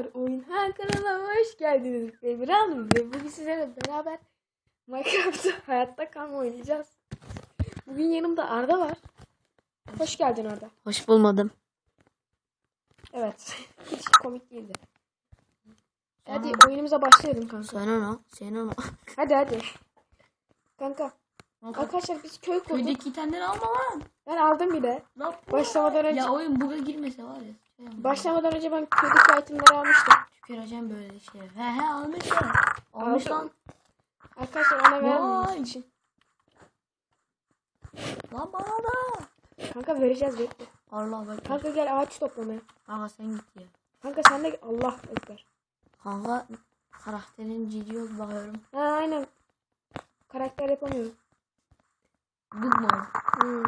Arkadaşlar oyun ha kanala hoş geldiniz. Ve Hanım ve bugün sizlerle beraber Minecraft'ta hayatta kalma oynayacağız. Bugün yanımda Arda var. Hoş geldin Arda. Hoş bulmadım. Evet. Hiç komik değildi. Hadi oyunumuza başlayalım kanka. Sen ona, sen ona. Hadi hadi. Kanka. Arkadaşlar biz köy kurduk. Köydeki itemleri alma lan. Ben aldım bile. Lan. Başlamadan önce Ya oyun buga girmese var ya. Şey başlamadan önce ben köydeki itemleri almıştım. Tüküreceğim böyle şey. He he almış ya. Almış lan. Arkadaşlar ona Vay. vermediğimiz için. Lan bana da. Kanka vereceğiz bekle. Allah bak. Kanka gel ağaç toplamaya. Kanka sen git ya. Kanka sen de Allah ekber. Kanka karakterin ol bakıyorum. Ha aynen. Karakter yapamıyorum. Mu oldu? Hmm.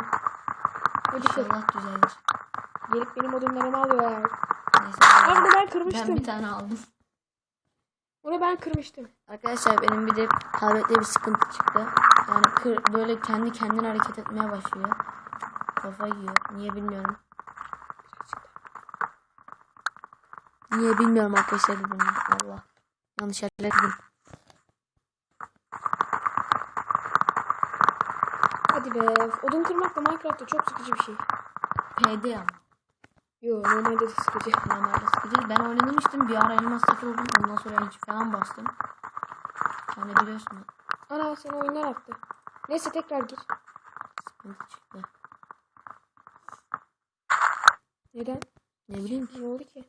Hadi kır. İnşallah düzelir. Gelip benim odunlarımı alıyor ya. Neyse. Abi bunu ben Ben kırmıştım. bir tane aldım. Bunu ben kırmıştım. Arkadaşlar benim bir de tablette bir sıkıntı çıktı. Yani kır, böyle kendi kendine hareket etmeye başlıyor. Kafa yiyor. Niye bilmiyorum. Niye bilmiyorum arkadaşlar bunu. Allah. Yanlış hallettim. Hadi be. Odun kırmak da Minecraft'ta çok sıkıcı bir şey. PD ama. Yo normalde de sıkıcı. Normalde sıkıcı. Ben oynamıştım. Bir ara elmas satın oldum. Ondan sonra hiç falan bastım. Yani biliyorsun. Ana seni oyundan attı. Neyse tekrar gir. Sıkıntı çıktı. Neden? Ne bileyim ki. Ne oldu ki?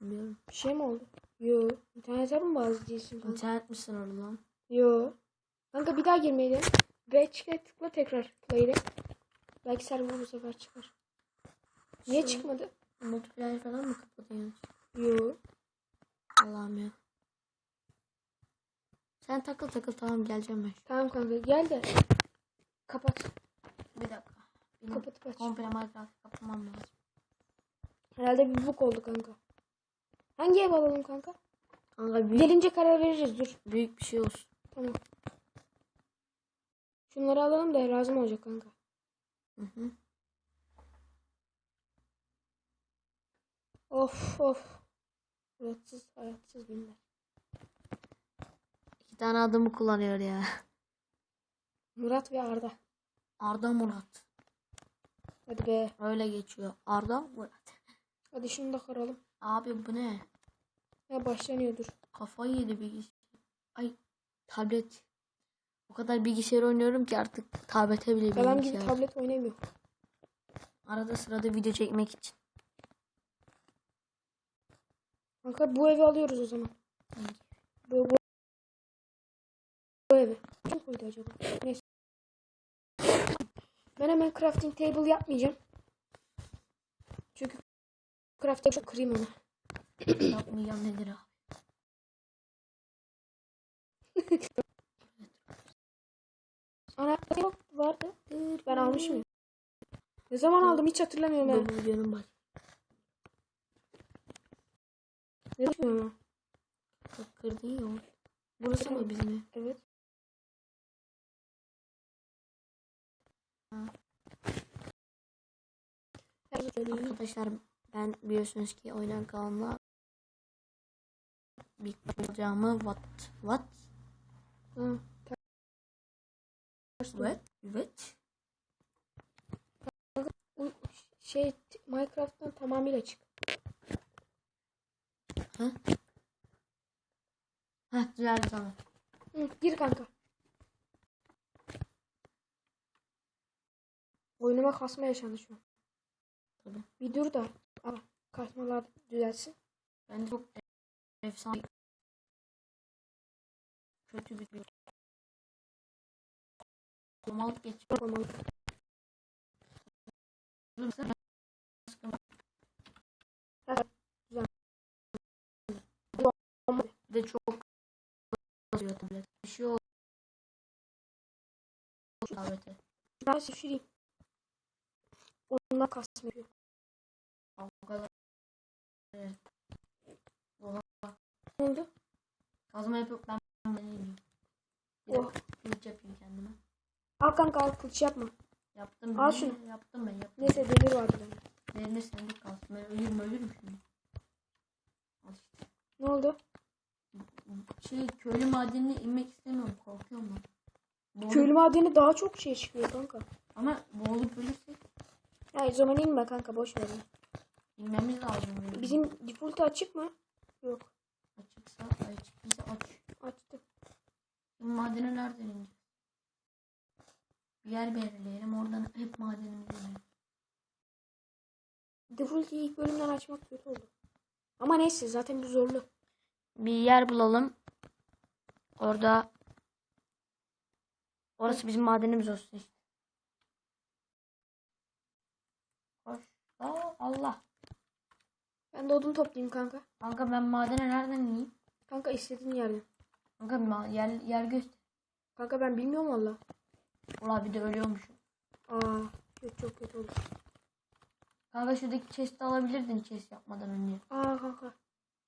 Bilmiyorum. Bir şey mi oldu? Yo. İnternete mi bazı değilsin kanka? İnternet mi sınırlı lan? Yo. Kanka bir daha girmeyi dene. Ve çıkar tıkla tekrar play'de. Belki server bu sefer çıkar. Niye Şu- çıkmadı? Multiplayer falan mı kapatıyorsun? Yo. Allah'ım ya. Sen takıl takıl tamam geleceğim ben. Tamam kanka gel de. Kapat. Bir dakika. Benim Kapatıp aç. komple Minecraft kapatmam lazım. Herhalde bir bug oldu kanka. Hangi ev alalım kanka? Kanka büyük, Gelince karar veririz dur. büyük bir şey olsun. Tamam. Şunları alalım da lazım olacak kanka. Hı hı. Of of. Hayatsız hayatsız günler. İki tane adımı kullanıyor ya. Murat ve Arda. Arda Murat. Hadi be. Öyle geçiyor. Arda Murat. Hadi şunu da kıralım. Abi bu ne? Ya başlanıyordur. Kafayı yedi bilgisayar. Ay tablet. O kadar bilgisayar oynuyorum ki artık tablete bile Adam gibi bilgisayar. tablet oynamıyor. Arada sırada video çekmek için. Kanka bu evi alıyoruz o zaman. Bu, bu, bu evi. Kim koydu acaba? Neyse. Ben hemen crafting table yapmayacağım. Çünkü crafting çok kırayım onu. Yapmayacağım nedir abi? Ana yok vardı. Ben almışım. Ne zaman aldım hiç hatırlamıyorum ben. Bu videonun bak. Ne. Çok kırdın ya. o. Burası mı bizim ev? Evet. Söyleyeyim. Arkadaşlar ben biliyorsunuz ki oynan kanalına bir olacağımı what what Ha, what what Bu şey Minecraft'tan tamamıyla çık. Ha ha düzeldi tamam Hı, gir kanka. Oyunuma kasma yaşandı şu an. Tabii. Bir dur da. Aa, kasmalar düzelsin. ben çok efsane kötü bir Normal geç. Yapamalı. Bir de çok yazıyor tablet. Bir şey oldu. Tablete. Ben şişireyim. Onunla kasma yapıyor. O. Evet. Ne oldu? Kazma yapıp ben ben yiyeyim. Bir Oh. kılıç yapayım kendime. Al kanka al kılıç yapma. Yaptım Al ben. şunu. Yaptım ben yaptım. Neyse demir vardı bende. Derine sende kalsın. Ben ölürüm ölürüm şimdi. Al işte. Ne oldu? Şey köylü madenine inmek istemiyorum. Korkuyorum ben. Boğulup- Köylü madeni daha çok şey çıkıyor kanka. Ama boğulup ölürsek Ya o zaman inme kanka boş ver. inmemiz lazım. böyle. Bizim default açık mı? Yok. Açıksa açıksa aç. Açtım. Şimdi madene nereden ineceğiz? Bir yer belirleyelim. Oradan hep madenimizi inelim. Default'u ilk bölümden açmak kötü oldu. Ama neyse zaten bu zorlu. Bir yer bulalım. Orada Orası bizim madenimiz olsun işte. Koş. Aa, Allah. Ben de odun toplayayım kanka. Kanka ben madene nereden ineyim? Kanka istediğin yerden. Kanka ma- yer, yer göster. Kanka ben bilmiyorum valla. Ulan bir de ölüyormuşum. Aa, çok, çok kötü oldu. Kanka şuradaki chest'i alabilirdin chest yapmadan önce. Aa kanka.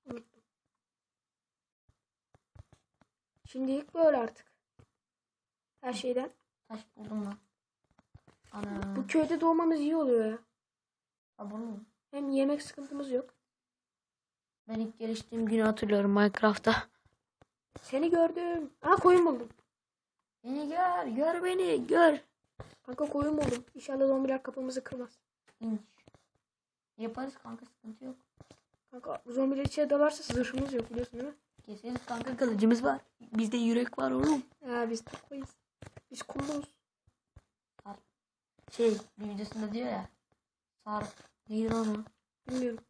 Unuttum. Şimdilik böyle artık. Her şeyden. Taş buldum lan. Ana. Bu köyde doğmamız iyi oluyor ya. Ha, bunu? Hem yemek sıkıntımız yok. Ben ilk geliştiğim günü hatırlıyorum Minecraft'ta. Seni gördüm. Aa koyun buldum. Beni gör, gör beni, gör. Kanka koyun buldum. İnşallah zombiler kapımızı kırmaz. İnç. Yaparız kanka sıkıntı yok. Kanka zombiler içeri dalarsa zırhımız yok biliyorsun değil mi? Keseriz kanka kılıcımız var. Bizde yürek var oğlum. Ya biz takmayız. Biz kulluyuz. Şey bir videosunda diyor ya. Sarp. Neydi lan o? Bilmiyorum.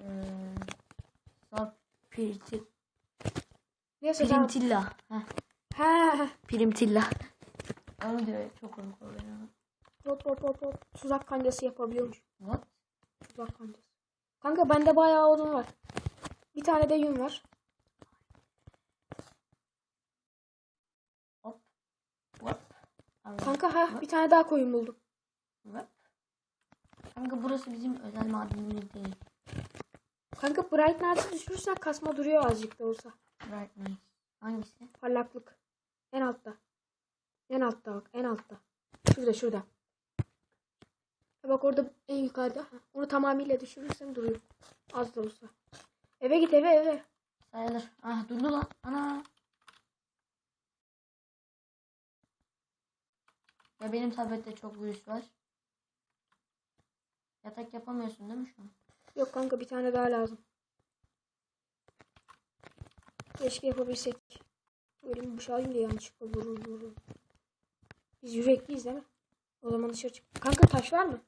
Ee, Sarp. Pirintil. Neyse tamam. Pirintilla. Heh, Ha. Pirimtilla. Onu diyor çok komik oluyor. Hop hop hop hop. Tuzak kancası yapabiliyormuş. What? Tuzak kancası. Kanka bende bayağı odun var. Bir tane de yün var. Hop. What? Allah. Kanka ha bir tane daha koyun buldum. Kanka burası bizim özel madenimiz değil. Kanka Bright Knight'ı düşürürsen kasma duruyor azıcık da olsa. Right nice. Hangisi? Parlaklık. En altta. En altta bak en altta. Şurada şurada. Ha Bak orada en yukarıda. Ha, Onu tamamıyla düşürürsen duruyor. Az da olsa. Eve git eve eve. Sayılır. Ah durdu lan. Ana. Ya benim tablette çok virüs var. Yatak yapamıyorsun değil mi şu an? Yok kanka bir tane daha lazım. Keşke yapabilsek. Ölüm bıçağıyım da yanlışlıkla vurur vurur. Biz yürekliyiz değil mi? O zaman dışarı çık. Kanka taş var mı?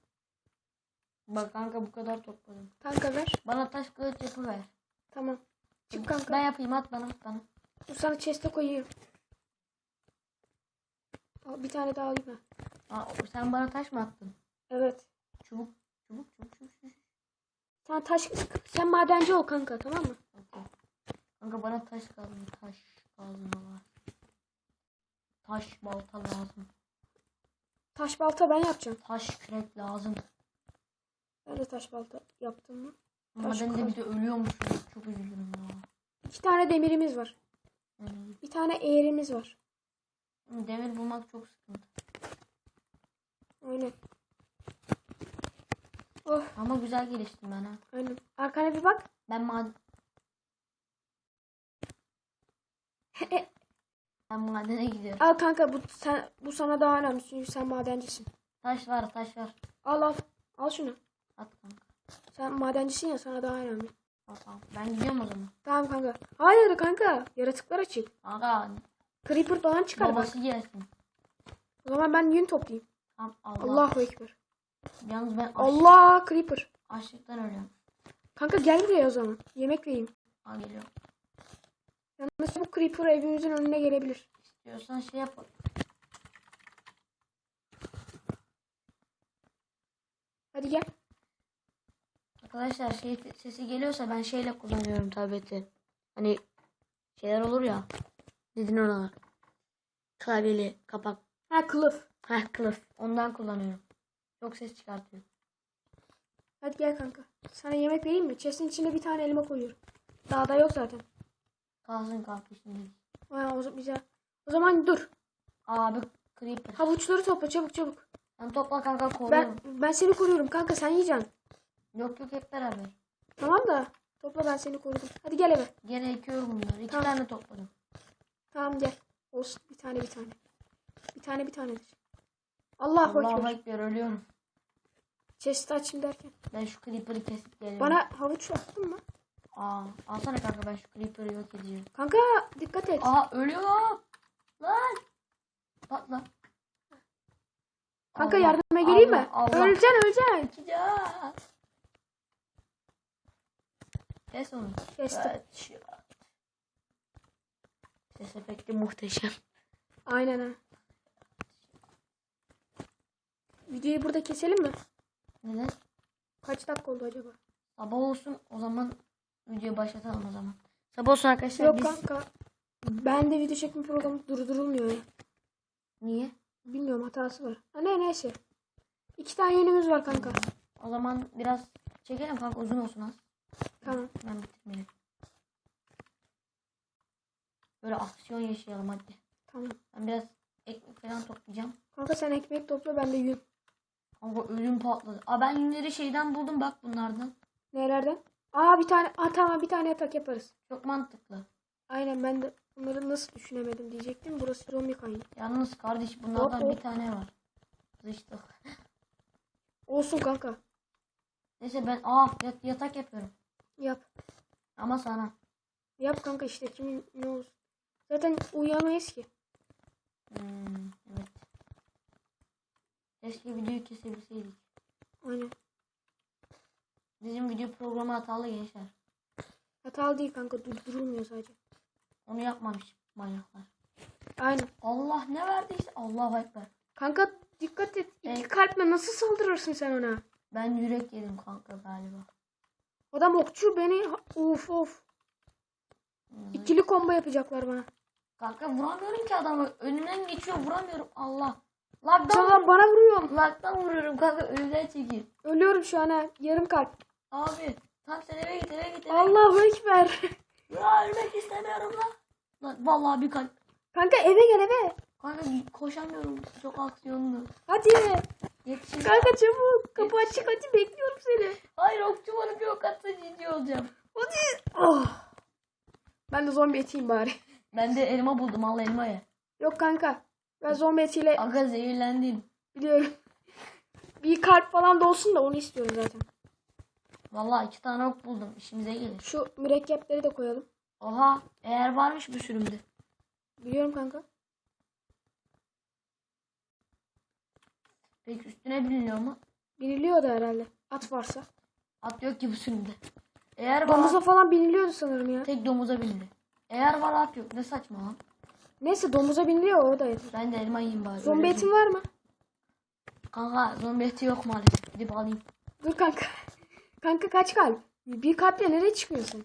Bak kanka bu kadar topladım. Kanka ver. Bana taş kılıç yapıver. Tamam. Çık kanka. Ben yapayım at bana at bana. Dur sana chest'e koyayım. Al, bir tane daha alayım ben. Aa, sen bana taş mı attın? Evet. Çubuk. Çubuk çubuk çubuk. Sen taş sen madenci ol kanka tamam mı? Okey. Kanka bana taş lazım. Taş lazım bana. Taş balta lazım. Taş balta ben yapacağım. Taş kürek lazım. Ben de taş balta yaptım mı? Madende bir de ölüyormuşum. Çok üzülürüm ya. İki tane demirimiz var. Yani Bir tane eğrimiz var. Demir bulmak çok sıkıntı. Aynen. Oh Ama güzel geliştim ben ha. aynen. Arkana bir bak. Ben maden... ben madene gidiyorum. Al kanka bu sen bu sana daha önemli çünkü sen madencisin. Taş var taş var. Al al. Al şunu. At kanka. Sen madencisin ya sana daha önemli. Al. Ben gidiyorum o zaman. Tamam kanka. Hayır kanka. Yaratıklar açık. Kanka Creeper falan çıkar bak. babası gelsin. O zaman ben yün toplayayım. Tamam, Allah. Allahu ekber. Yalnız ben aç, Allah creeper. açlıktan ölüyorum. Kanka gel buraya o zaman. Yemek vereyim. Al geliyorum. Yalnız bu creeper evimizin önüne gelebilir. İstiyorsan şey yap. Hadi gel. Arkadaşlar şey sesi geliyorsa ben şeyle kullanıyorum tableti. Hani şeyler olur ya. Dedin ona. Klavyeli kapak. Ha kılıf. Heh kılıf. Ondan kullanıyorum. Çok ses çıkartıyor. Hadi gel kanka. Sana yemek vereyim mi? Chest'in içine bir tane elma koyuyorum. Daha da yok zaten. Kalsın kanka şimdi. Ha, o zaman bize. O zaman dur. Abi creeper. Havuçları topla çabuk çabuk. Sen topla kanka Ben koruyorum. ben seni koruyorum kanka sen yiyeceksin. Yok yok hep beraber. Tamam da Topla ben seni korudum. Hadi gel eve. Gene ekiyorum bunları. İki Tamam. tane topladım. Tamam gel. Olsun bir tane bir tane. Bir tane bir tanedir. Allahu Allah'a Ekber. ekber ölüyorum. Chest açayım derken. Ben şu creeper'ı kesip geliyorum. Bana havuç attın mı? Aa, alsana kanka ben şu creeper'ı yok edeceğim. Kanka dikkat et. Aa ölüyor lan. Lan. Patla. Kanka Allah, yardıma geleyim mi? Allah, Allah. Öleceksin öleceksin. Ya. Kes onu. Kestim. Evet. Ses efekti muhteşem. Aynen ha. Videoyu burada keselim mi? Neden? Kaç dakika oldu acaba? Sabah olsun o zaman videoyu başlatalım o zaman. Sabah olsun arkadaşlar Yok biz... kanka. Ben de video çekme programı durdurulmuyor ya. Niye? Bilmiyorum hatası var. Ha ne neyse. İki tane yönümüz var kanka. O zaman biraz çekelim kanka uzun olsun az. Tamam. Ben bitirmeyelim. Böyle aksiyon yaşayalım hadi. Tamam. Ben biraz ekmek falan toplayacağım. Kanka sen ekmek topla ben de yün. Kanka ölüm patladı. Aa ben yünleri şeyden buldum bak bunlardan. Nelerden? Aa bir tane. Aa tamam bir tane yatak yaparız. Çok mantıklı. Aynen ben de bunları nasıl düşünemedim diyecektim. Burası zombi kaynağı. Yalnız kardeş bunlardan Hop, bir tane var. Sıçtık. Olsun kanka. Neyse ben aa yat- yatak yapıyorum. Yap. Ama sana. Yap kanka işte kimin ne olsun. Zaten uyuyamayız ki. Hmm, evet. Keşke videoyu kesebilseydik. Aynen. Bizim video programı hatalı gençler. Hatalı değil kanka durdurulmuyor sadece. Onu yapmamış manyaklar. Aynen. Allah ne verdiyse Allahu Ekber. Kanka dikkat et. İki Evet. kalple nasıl saldırırsın sen ona? Ben yürek yedim kanka galiba. Adam okçu beni of of. Hmm. İkili combo yapacaklar bana. Kanka vuramıyorum ki adamı. Önümden geçiyor vuramıyorum. Allah. Lagdan, Sana bana vuruyor. lagdan vuruyorum kanka önümden çekil. Ölüyorum şu an ha. Yarım kalp. Abi tam sen eve git eve git eve git. Allahu Ekber. Ya ölmek istemiyorum lan. Lan vallahi bir kalp. Kanka eve gel eve. Kanka koşamıyorum. Çok aksiyonlu. Hadi. Yetişin. Kanka çabuk. Kapı açık hadi bekliyorum seni. Hayır okçu bana bir ok atsa ciddi olacağım. Hadi. Oh. Ben de zombi etiyim bari. Ben de elma buldum al elma ye. Yok kanka. Ben zombi etiyle Aga zehirlendim. biliyorum. Bir kalp falan da olsun da onu istiyorum zaten. Vallahi iki tane ok buldum. İşimize gelir. Şu mürekkepleri de koyalım. Oha eğer varmış bu sürümde. Biliyorum kanka. Peki üstüne biniliyor mu? Biniliyordu herhalde. At varsa. At yok ki bu sürümde. Eğer var Domuza falan biniliyordu sanırım ya. tek domuza bindi. Eğer var at yok. Ne saçma lan. Neyse domuza biniliyor o da yeter. Ben de elma yiyeyim bari. Zombi etin var mı? Kanka zombi eti yok maalesef. Gidip alayım. Dur kanka. Kanka kaç kalp? Bir kalple nereye çıkıyorsun?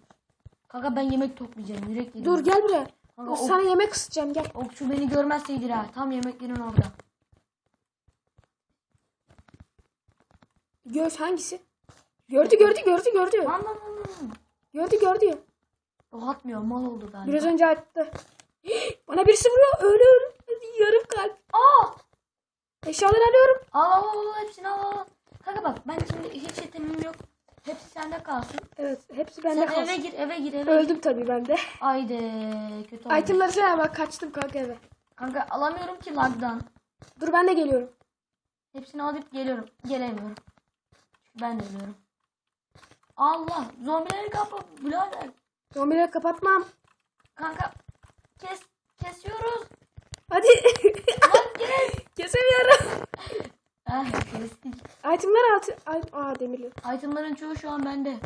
Kanka ben yemek toplayacağım. Yürek yedim. Dur gel buraya. Kanka, Dur, ok- sana yemek ısıtacağım gel. Okçu beni görmezseydi ha. Tam yemeklerin orada. Göz hangisi? Gördü gördü gördü gördü. Lan lan lan. Gördü gördü. O atmıyor. Mal oldu galiba. Biraz önce attı. Bana birisi vuruyor. Hadi yarım kalp. Aa! Eşyaları alıyorum. Al al al al hepsini al al. Kanka bak ben şimdi hiç itemim yok. Hepsi sende kalsın. Evet hepsi Sen bende eve kalsın. gir eve gir eve gir. Öldüm tabii ben de. Haydi kötü oldu. Itemları sen bak kaçtım kanka eve. Kanka alamıyorum ki lagdan. Dur ben de geliyorum. Hepsini alıp geliyorum. Gelemiyorum. Ben de ölüyorum. Allah zombileri kapı birader. Zombileri kapatmam. Kanka kes kesiyoruz. Hadi. Lan kes. Kesemiyorum. Ah kestik. Itemler altı. Ay, aa demirli. Itemların çoğu şu an bende.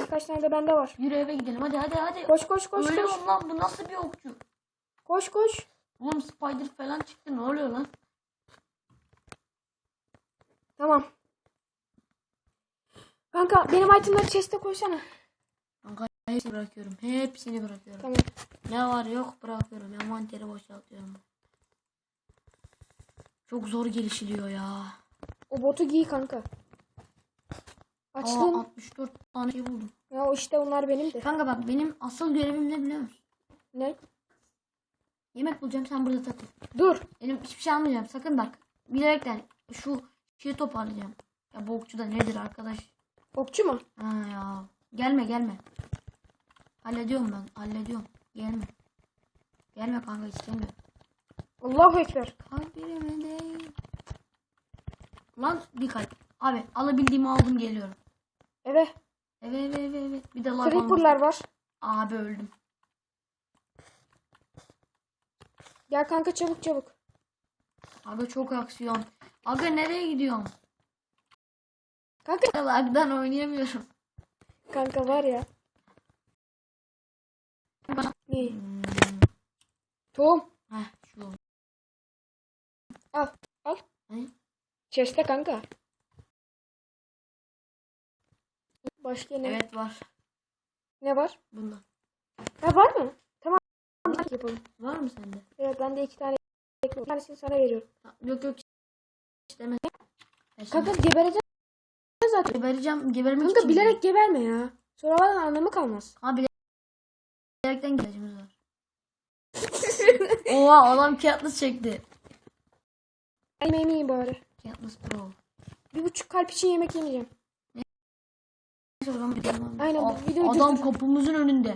Birkaç tane de bende var. Yürü eve gidelim hadi hadi hadi. Koş koş koş koş. Ölüyorum lan bu nasıl bir okçu? Koş koş. Oğlum spider falan çıktı ne oluyor lan? Tamam. Kanka benim itemleri chest'e koysana. Kanka hepsini bırakıyorum. Hepsini bırakıyorum. Tamam. Ne var yok bırakıyorum. Envanteri boşaltıyorum. Çok zor gelişiliyor ya. O botu giy kanka. Aa, Açtım. 64 tane şey buldum. Ya işte onlar benim de. Kanka bak benim asıl görevim ne biliyor musun? Ne? Yemek bulacağım sen burada takıl. Dur. Benim hiçbir şey almayacağım sakın bak. Bilerekten şu şeyi toparlayacağım. Ya bu okçu da nedir arkadaş? Okçu mu? Ha ya. Gelme gelme. Hallediyorum ben. Hallediyorum. Gelme. Gelme kanka istemiyorum. Allahu Ekber. Kalbime değil. Lan bir kalp. Abi alabildiğimi aldım geliyorum. Eve. Evet evet evet. evet. Bir de lav. Creeper'lar var. Abi öldüm. Gel kanka çabuk çabuk. Aga çok aksiyon. Aga nereye gidiyorsun? Kanka. Lagdan oynayamıyorum. Kanka var ya. Ne? Hmm. Tohum. Heh şu. Al. Al. Ne? Chest'te kanka. Başka ne? Evet var. Ne var? Bunda. Ha var mı? Tamam. Yapalım. Var mı sende? Evet bende iki tane. Bir tanesini sana veriyorum. Yok yok. İstemez. Kanka gebereceğim zaten. gebereceğim. Gebermek Kanka için. bilerek geberme ya. Sonra var anlamı kalmaz. Ha bile- bilerekten geleceğimiz var. Oha adam Katniss çekti. Yemeğimi yiyeyim bari. Katniss Pro. Bir buçuk kalp için yemek yemeyeceğim. Neyse o zaman gidelim. Aynen, Aa, bu videoyu Adam durdur. kapımızın önünde.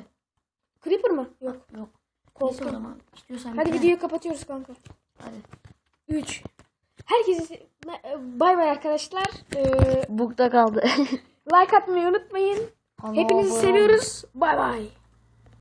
Creeper mı? Yok. Yok. Neyse o Korktum. zaman. İstiyorsan Hadi bir- videoyu kapatıyoruz kanka. Hadi. 3. Herkese bay bay arkadaşlar. Ee, Bukta kaldı. like atmayı unutmayın. Hepinizi seviyoruz. Bay bay.